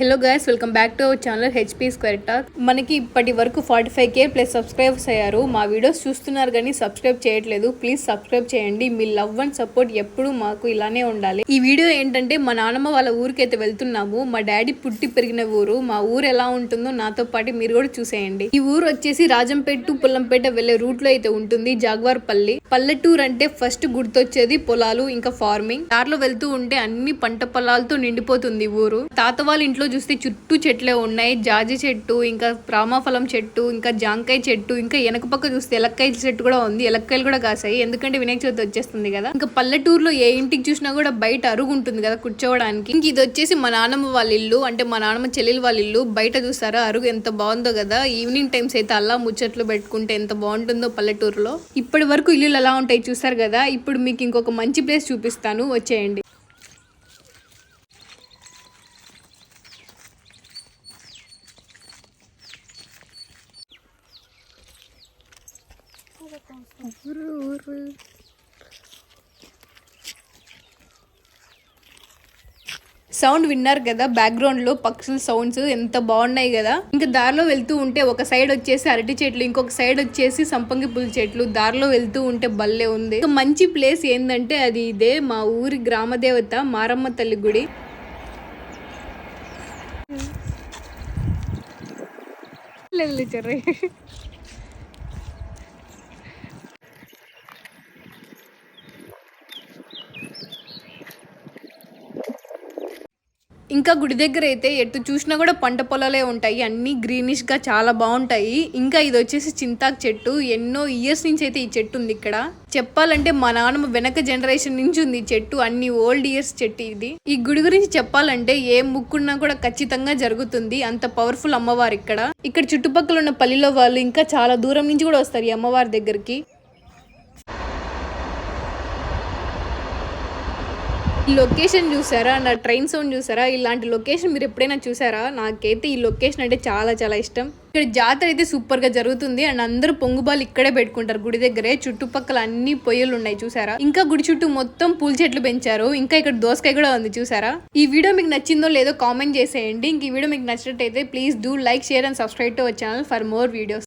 Hello guys welcome back to our channel HP square talk మనకి ఇప్పటి వరకు forty five K plus subscribers అయ్యారు. మా వీడియోస్ చూస్తున్నారు కానీ సబ్స్క్రైబ్ చేయట్లేదు. ప్లీజ్ సబ్స్క్రైబ్ చేయండి. మీ లవ్ అండ్ సపోర్ట్ ఎప్పుడు మాకు ఇలానే ఉండాలి. ఈ వీడియో ఏంటంటే మా నాన్నమ్మ వాళ్ళ ఊరికైతే వెళ్తున్నాము. మా డాడీ పుట్టి పెరిగిన ఊరు. మా ఊరు ఎలా ఉంటుందో నాతో పాటు మీరు కూడా చూసేయండి. ఈ ఊరు వచ్చేసి రాజంపేట టు పుల్లంపేట వెళ్ళే రూట్లో అయితే ఉంటుంది. జాగ్వార్పల్లి. పల్లెటూరు అంటే ఫస్ట్ గుర్తొచ్చేది పొలాలు ఇంకా ఫార్మింగ్ దారిలో వెళ్తూ ఉంటే అన్ని పంట పొలాలతో నిండిపోతుంది ఊరు. తాత వాళ్ళ ఇంట్లో చూస్తే చుట్టూ చెట్లే ఉన్నాయి. జాజి చెట్టు ఇంకా రామాఫలం చెట్టు ఇంకా జాంకాయ చెట్టు ఇంకా వెనక పక్క చూస్తే ఎలక్కాయ చెట్టు కూడా ఉంది. ఎలక్కాయలు కూడా కాసాయి. ఎందుకంటే వినాయక చవితి వచ్చేస్తుంది కదా. ఇంకా పల్లెటూరులో ఏ ఇంటికి చూసినా కూడా బయట అరుగు ఉంటుంది కదా కూర్చోవడానికి. ఇంక ఇది వచ్చేసి మా నాన్నమ్మ వాళ్ళ ఇల్లు. అంటే మా నాన్నమ్మ చెల్లెలు వాళ్ళ ఇల్లు. బయట చూస్తారా అరుగు ఎంత బాగుందో కదా. ఈవినింగ్ టైమ్స్ అయితే అలా ముచ్చట్లు పెట్టుకుంటే ఎంత బాగుంటుందో పల్లెటూరులో. ఇప్పటి వరకు ఇల్లులు ఎలా ఉంటాయి చూసారు కదా. ఇప్పుడు మీకు ఇంకొక మంచి ప్లేస్ చూపిస్తాను. వచ్చేయండి. సౌండ్ విన్నారు కదా బ్యాక్గ్రౌండ్లో పక్షుల సౌండ్స్ ఎంత బాగున్నాయి కదా. ఇంకా దారిలో వెళ్తూ ఉంటే ఒక సైడ్ వచ్చేసి అరటి చెట్లు ఇంకొక సైడ్ వచ్చేసి సంపంగి పుల్ల చెట్లు. దారిలో వెళ్తూ ఉంటే భలే ఉంది. ఇంకా మంచి ప్లేస్ ఏంటంటే అది ఇదే మా ఊరి గ్రామ దేవత మారమ్మ తల్లి గుడి. లేదు ఇంకా గుడి దగ్గర అయితే ఎటు చూసినా కూడా పంట పొలాలే ఉంటాయి. అన్ని గ్రీనిష్గా చాలా బాగుంటాయి. ఇంకా ఇది వచ్చేసి చింతాకు చెట్టు. ఎన్నో ఇయర్స్ నుంచి అయితే ఈ చెట్టు ఉంది ఇక్కడ. చెప్పాలంటే మా నాన్నమ్మ వెనక జనరేషన్ నుంచి ఉంది ఈ చెట్టు. అన్ని ఓల్డ్ ఇయర్స్ చెట్టు ఇది. ఈ గుడి గురించి చెప్పాలంటే ఏ ముక్కున్నా కూడా ఖచ్చితంగా జరుగుతుంది. అంత పవర్ఫుల్ అమ్మవారు ఇక్కడ. ఇక్కడ చుట్టుపక్కల ఉన్న పల్లిలో వాళ్ళు ఇంకా చాలా దూరం నుంచి కూడా వస్తారు ఈ అమ్మవారి దగ్గరికి. ఈ లొకేషన్ చూసారా? నా ట్రైన్ సౌండ్ చూసారా? ఇలాంటి లొకేషన్ మీరు ఎప్పుడైనా చూసారా? నాకైతే ఈ లొకేషన్ అంటే చాలా చాలా ఇష్టం. ఇక్కడ జాతర అయితే సూపర్గా జరుగుతుంది. అండ్ అందరూ పొంగుబాలు ఇక్కడే పెట్టుకుంటారు. గుడి దగ్గరే. చుట్టుపక్కల అన్ని పొయ్యలు ఉన్నాయి. చూసారా? ఇంకా గుడి చుట్టూ మొత్తం పూల చెట్లు పెంచారు. ఇంకా ఇక్కడ దోసకాయ కూడా ఉంది. చూసారా? ఈ వీడియో మీకు నచ్చిందో లేదో కామెంట్ చేసేయండి. ఇంక ఈ వీడియో మీకు నచ్చినట్టయితే please do like share and subscribe to our channel for more videos.